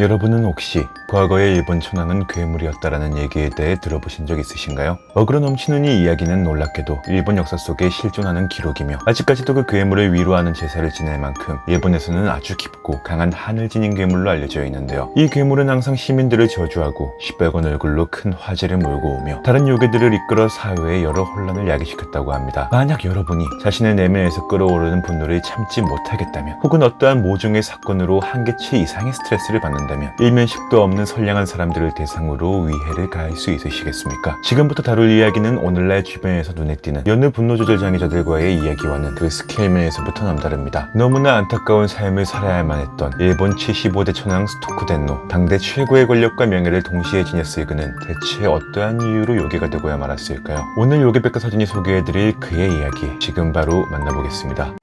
여러분은 혹시 과거의 일본 천황은 괴물이었다라는 얘기에 대해 들어보신 적 있으신가요? 어그로 넘치는 이 이야기는 놀랍게도 일본 역사 속에 실존하는 기록이며 아직까지도 그 괴물을 위로하는 제사를 지낼 만큼 일본에서는 아주 깊고 강한 하늘 지닌 괴물로 알려져 있는데요. 이 괴물은 항상 시민들을 저주하고 시뻘건 얼굴로 큰 화재를 몰고 오며 다른 요괴들을 이끌어 사회에 여러 혼란을 야기시켰다고 합니다. 만약 여러분이 자신의 내면에서 끌어오르는 분노를 참지 못하겠다면 혹은 어떠한 모종의 사건으로 한계치 이상의 스트레스를 받는다 면 일면식도 없는 선량한 사람들을 대상으로 위해를 가할 수 있으시겠습니까? 지금부터 다룰 이야기는 오늘날 주변에서 눈에 띄는 여느 분노 조절 장애자들과의 이야기와는 그 스케일 면에서부터 남다릅니다. 너무나 안타까운 삶을 살아야만 했던 일본 75대 천황 스토쿠 덴노 당대 최고의 권력과 명예를 동시에 지녔을 그는 대체 어떠한 이유로 요괴가 되고야 말았을까요? 오늘 요괴 백과 사진이 소개해드릴 그의 이야기 지금 바로 만나보겠습니다.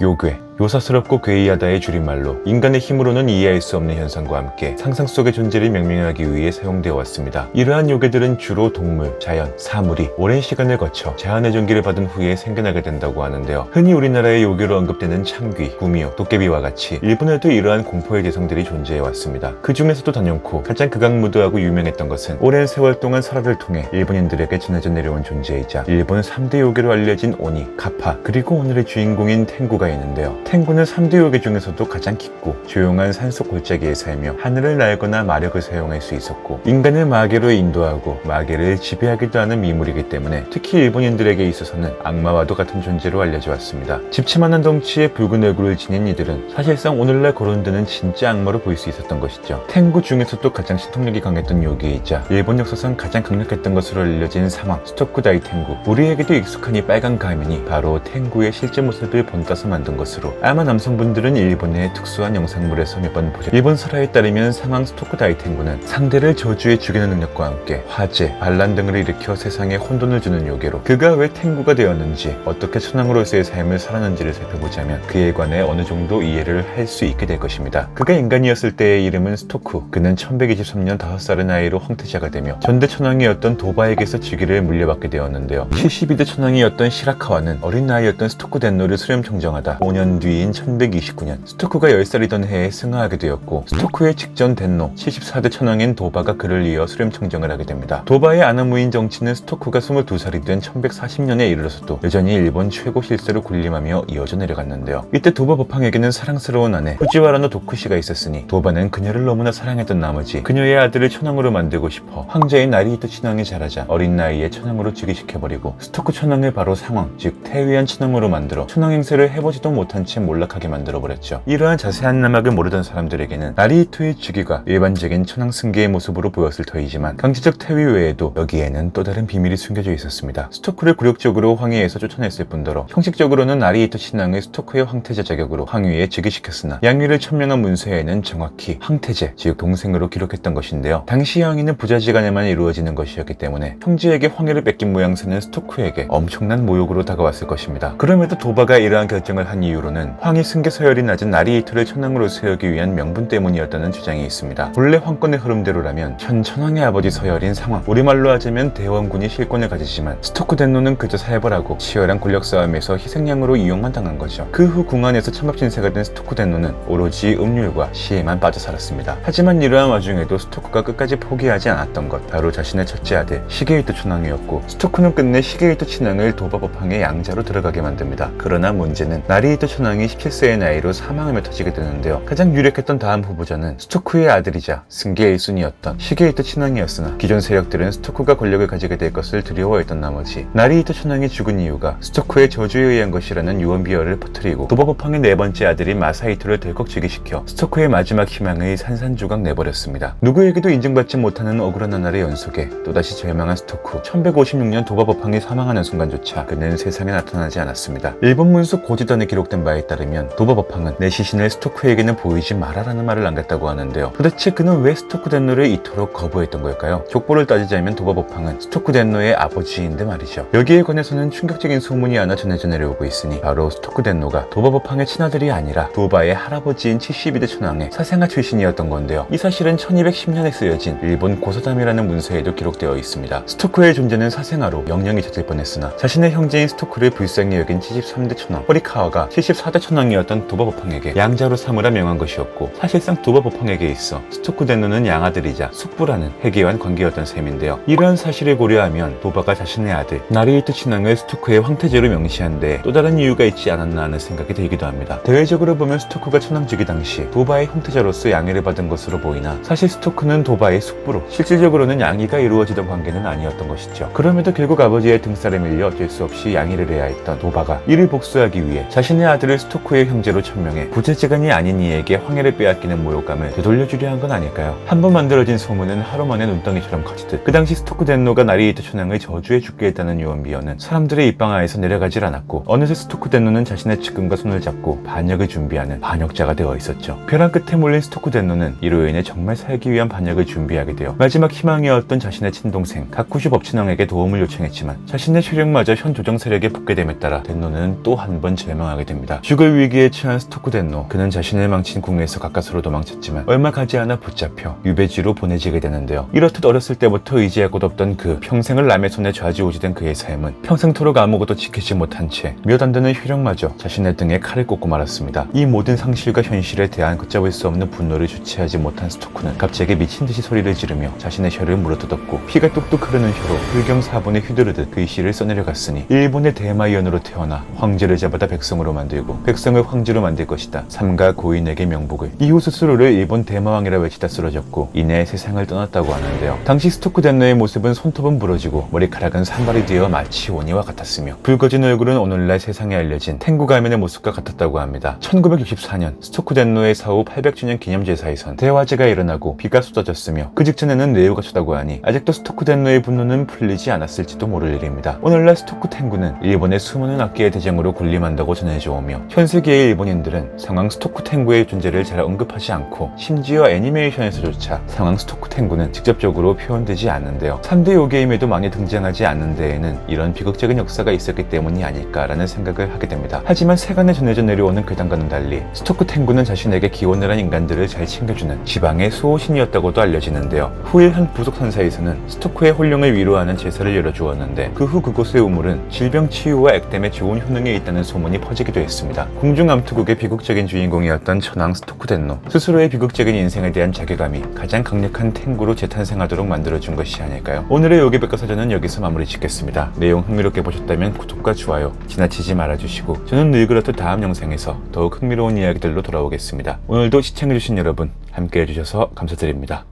요괴 요사스럽고 괴이하다의 줄임말로 인간의 힘으로는 이해할 수 없는 현상과 함께 상상 속의 존재를 명명하기 위해 사용되어 왔습니다. 이러한 요괴들은 주로 동물, 자연, 사물이 오랜 시간을 거쳐 자연의 전기를 받은 후에 생겨나게 된다고 하는데요. 흔히 우리나라의 요괴로 언급되는 창귀, 구미호, 도깨비와 같이 일본에도 이러한 공포의 대성들이 존재해 왔습니다. 그 중에서도 단연코 가장 극악무도하고 유명했던 것은 오랜 세월 동안 설화를 통해 일본인들에게 전해져 내려온 존재이자 일본 3대 요괴로 알려진 오니, 가파, 그리고 오늘의 주인공인 탱구가 있는데요. 탱구는 3대 요괴 중에서도 가장 깊고 조용한 산속 골짜기에 살며 하늘을 날거나 마력을 사용할 수 있었고 인간을 마계로 인도하고 마계를 지배하기도 하는 미물이기 때문에 특히 일본인들에게 있어서는 악마와도 같은 존재로 알려져 왔습니다. 집치만한 덩치에 붉은 얼굴을 지닌 이들은 사실상 오늘날 거론드는 진짜 악마로 보일 수 있었던 것이죠. 탱구 중에서도 가장 신통력이 강했던 요괴이자 일본 역사상 가장 강력했던 것으로 알려진 상황 스토쿠 다이 탱구 우리에게도 익숙한 이 빨간 가면이 바로 탱구의 실제 모습을 본따서 만든 것으로 아마 남성분들은 일본의 특수한 영상물에서 몇 번 보셨 일본 설화에 따르면 상황 스토크 다이탱구는 상대를 저주에 죽이는 능력과 함께 화재, 반란 등을 일으켜 세상에 혼돈을 주는 요괴로 그가 왜 탱구가 되었는지 어떻게 천황으로서의 삶을 살았는지를 살펴보자면 그에 관해 어느 정도 이해를 할 수 있게 될 것입니다. 그가 인간이었을 때의 이름은 스토쿠 그는 1123년 5살의 나이로 황태자가 되며 전대 천황이었던 도바에게서 즉위를 물려받게 되었는데요. 72대 천황이었던 시라카와는 어린 나이였던 스토쿠 덴노를 수렴 청정하다 5년 뒤인 1129년 스토쿠가 10살이던 해에 승하하게 되었고 스토쿠의 직전 덴노 74대 천왕인 도바가 그를 이어 수렴 청정을 하게 됩니다. 도바의 아나무인 정치는 스토쿠가 22살이 된 1140년에 이르러서도 여전히 일본 최고 실세로 군림하며 이어져 내려갔는데요. 이때 도바 법황에게는 사랑스러운 아내 후지와라노 도쿠시가 있었으니 도바는 그녀를 너무나 사랑했던 나머지 그녀의 아들을 천황으로 만들고 싶어 황제인 나리히토 친왕이 자라자 어린 나이에 천황으로 즉위시켜버리고 스토쿠 천황을 바로 상황 즉 태위한 천황으로 만들어 천황 행세를 해보지도 못한 채 몰락하게 만들어버렸죠. 이러한 자세한 내막을 모르던 사람들에게는 나리히토의 즉위가 일반적인 천황 승계의 모습으로 보였을 터이지만 강제적 태위 외에도 여기에는 또 다른 비밀이 숨겨져 있었습니다. 스토크를 굴욕적으로 황위에서 쫓아냈을 뿐더러 형식적으로는 나리히토 신왕을 스토크의 황태자 자격으로 황위에 즉위시켰으나 양위를 천명한 문서에는 정확히 황태제 즉 동생으로 기록했던 것인데요. 당시 황위는 부자지간에만 이루어지는 것이었기 때문에 형제에게 황위를 뺏긴 모양새는 스토크에게 엄청난 모욕으로 다가왔을 것입니다. 그럼에도 도바가 이러한 결정을 한 이유로는 황희 승계 서열이 낮은 나리히토를 천황으로 세우기 위한 명분 때문이었다는 주장이 있습니다. 본래 황권의 흐름대로라면 현 천황의 아버지 서열인 상황, 우리말로 하자면 대원군이 실권을 가지지만 스토크 덴노는 그저 살벌하고 치열한 권력 싸움에서 희생양으로 이용만 당한 거죠. 그 후 궁안에서 참합진세가 된 스토크 덴노는 오로지 음률과 시에만 빠져 살았습니다. 하지만 이러한 와중에도 스토크가 끝까지 포기하지 않았던 것, 바로 자신의 첫째 아들 시게이토 천황이었고 스토크는 끝내 시게이토 친왕을 도바법황의 양자로 들어가게 만듭니다. 그러나 문제는 나리히토 천황 이 17세의 나이로 사망하며 터지게 되는데요. 가장 유력했던 다음 후보자는 스토크의 아들이자 승계의 1순위였던 시게이토 친왕이었으나 기존 세력들은 스토크가 권력을 가지게 될 것을 두려워했던 나머지 나리히토 천왕이 죽은 이유가 스토크의 저주에 의한 것이라는 유언비어를 퍼뜨리고 도바법황의 네 번째 아들인 마사히토를 덜컥 즉위시켜 스토크의 마지막 희망을 산산조각 내버렸습니다. 누구에게도 인정받지 못하는 억울한 하나의 연속에 또다시 절망한 스토크 1156년 도바법황이 사망하는 순간조차 그는 세상에 나타나지 않았습니다. 일본 문서 고지단에 기록된 바에 따르면 도바법황은 내 시신을 스토크에게는 보이지 말아라는 말을 남겼다고 하는데요. 도대체 그는 왜 스토크 덴노를 이토록 거부했던 걸까요? 족보를 따지자면 도바법황은 스토크 덴노의 아버지인데 말이죠. 여기에 관해서는 충격적인 소문이 하나 전해져 내려오고 있으니 바로 스토크 덴노가 도바법황의 친아들이 아니라 도바의 할아버지인 72대 천왕의 사생아 출신이었던 건데요. 이 사실은 1210년에 쓰여진 일본 고서담이라는 문서에도 기록되어 있습니다. 스토크의 존재는 사생아로 영영이 젖을 뻔했으나 자신의 형제인 스토크를 불쌍히 여긴 73대 천왕 허리카와가 74대 4대 천왕이었던 도바법황에게 양자로 삼으라 명한 것이었고 사실상 도바법황에게 있어 스토크 덴노는 양아들이자 숙부라는 해계한 관계였던 셈인데요. 이러한 사실을 고려하면 도바가 자신의 아들 나리이트 친왕을 스토크의 황태제로 명시한 데또 다른 이유가 있지 않았나 하는 생각이 들기도 합니다. 대외적으로 보면 스토크가 천왕제기 당시 도바의 형태자로서 양해를 받은 것으로 보이나 사실 스토크는 도바의 숙부로 실질적으로는 양의가 이루어지던 관계는 아니었던 것이죠. 그럼에도 결국 아버지의 등살에 밀려 어쩔 수 없이 양해를 해야 했던 도바가 이를 복수하기 위해 자신의 아들을 스토크의 형제로 천명해 부재지간이 아닌 이에게 황해를 빼앗기는 모욕감을 되돌려주려 한 건 아닐까요? 한 번 만들어진 소문은 하루 만에 눈덩이처럼 커지듯 그 당시 스토크 덴노가 나리이트 천왕을 저주해 죽게 했다는 유언비어는 사람들의 입방아에서 내려가질 않았고 어느새 스토크 덴노는 자신의 측근과 손을 잡고 반역을 준비하는 반역자가 되어 있었죠. 벼랑 끝에 몰린 스토크 덴노는 이로 인해 정말 살기 위한 반역을 준비하게 되어 마지막 희망이었던 자신의 친동생 가쿠슈 법친왕에게 도움을 요청했지만 자신의 세력마저 현 조정 세력에 붙게 됨에 따라 덴노는 또 한 번 절망하게 됩니다. 죽을 위기에 처한 스토크 덴노 그는 자신을 망친 궁에서 가까스로 도망쳤지만 얼마 가지 않아 붙잡혀 유배지로 보내지게 되는데요. 이렇듯 어렸을 때부터 의지할 곳 없던 그 평생을 남의 손에 좌지우지된 그의 삶은 평생토록 아무것도 지키지 못한 채 되는 효력마저 자신의 등에 칼을 꽂고 말았습니다. 이 모든 상실과 현실에 대한 걷잡을 수 없는 분노를 주체하지 못한 스토크는 갑자기 미친 듯이 소리를 지르며 자신의 혀를 물어뜯었고 피가 뚝뚝 흐르는 혀로 불경사본에 휘두르듯 그의 시를 써내려 갔으니 일본의 대마이언으로 태어나 황제를 잡아다 백성으로 만들고 백성을 황제로 만들 것이다. 삼가 고인에게 명복을 이후 스스로를 일본 대마왕이라 외치다 쓰러졌고 이내 세상을 떠났다고 하는데요. 당시 스토크 덴노의 모습은 손톱은 부러지고 머리카락은 산발이 되어 마치 원이와 같았으며 붉어진 얼굴은 오늘날 세상에 알려진 탱구 가면의 모습과 같았다고 합니다. 1964년 스토크 덴노의 사후 800주년 기념 제사에선 대화제가 일어나고 비가 쏟아졌으며 그 직전에는 내유가 쳤다고 하니 아직도 스토크 덴노의 분노는 풀리지 않았을지도 모를 일입니다. 오늘날 스토크 탱구는 일본의 수많은 악기의 대장으로 군림한다고 전해져 오며 현 세계의 일본인들은 상황 스토크 탱구의 존재를 잘 언급하지 않고 심지어 애니메이션에서조차 상황 스토크 탱구는 직접적으로 표현되지 않는데요. 3대 요게임에도 많이 등장하지 않는 데에는 이런 비극적인 역사가 있었기 때문이 아닐까라는 생각을 하게 됩니다. 하지만 세간에 전해져 내려오는 괴담과는 달리 스토크 탱구는 자신에게 기원을 한 인간들을 잘 챙겨주는 지방의 수호신이었다고도 알려지는데요. 후일 한 부속 산사에서는 스토크의 홀령을 위로하는 제사를 열어주었는데 그 후 그곳의 우물은 질병 치유와 액땜에 좋은 효능이 있다는 소문이 퍼지기도 했습니다. 궁중암 투국의 비극적인 주인공이었던 천왕 스토크 덴노 스스로의 비극적인 인생에 대한 자괴감이 가장 강력한 탱구로 재탄생하도록 만들어준 것이 아닐까요? 오늘의 요괴백과 사전은 여기서 마무리 짓겠습니다. 내용 흥미롭게 보셨다면 구독과 좋아요 지나치지 말아주시고 저는 늘 그렇듯 다음 영상에서 더욱 흥미로운 이야기들로 돌아오겠습니다. 오늘도 시청해주신 여러분 함께 해 주셔서 감사드립니다.